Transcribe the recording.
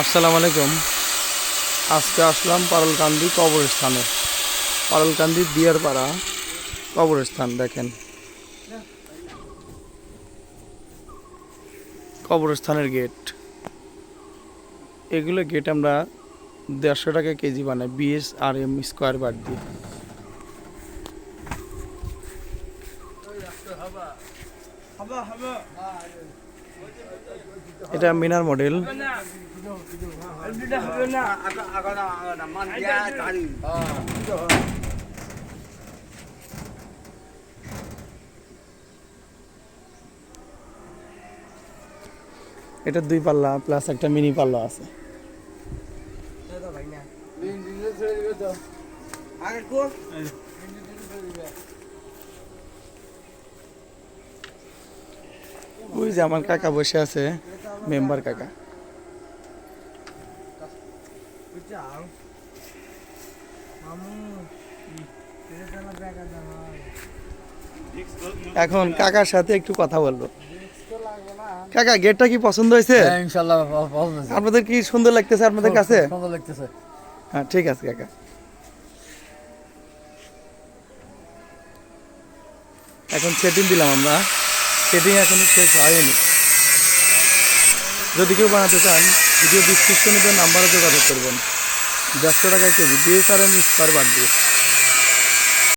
আসসালামু আলাইকুম। আজকে আসলাম পারলকান্দি কবরস্থানে। পারলকান্দি দিয়ারপাড়া কবরস্থান, দেখেন। কবরস্থানের গেট। এগুলো গেট আমরা দেড়শো টাকা কেজি বানাই বিএস আর এম স্কোয়ার বার দিয়ে। এটা মিনার মডেল। এটা দুই পাল্লা প্লাস একটা মিনি পাল্লা আছে। ওই যে আমার কাকা বসে আছে মেম্বার কাকা। এখন কাকার সাথে একটু কথা বলব। কাকা গেটটা কি পছন্দ হয়েছে? হ্যাঁ, পছন্দ হয়েছে। আপনাদের কি সুন্দর লাগতেছে আপনাদের কাছে? সুন্দর লাগতেছে। হ্যাঁ ঠিক আছে কাকা। এখন সেটিং দিলাম আমরা। সেটিং এখনও শেষ হয়নি। যদি কেউ বানাতে চান, ভিডিও ডিসক্রিপশনে দেওয়া নাম্বারে যোগাযোগ করবেন। দেড়শো টাকায় কেজি বিএসআরএম স্কোয়ার বাদ দিয়ে।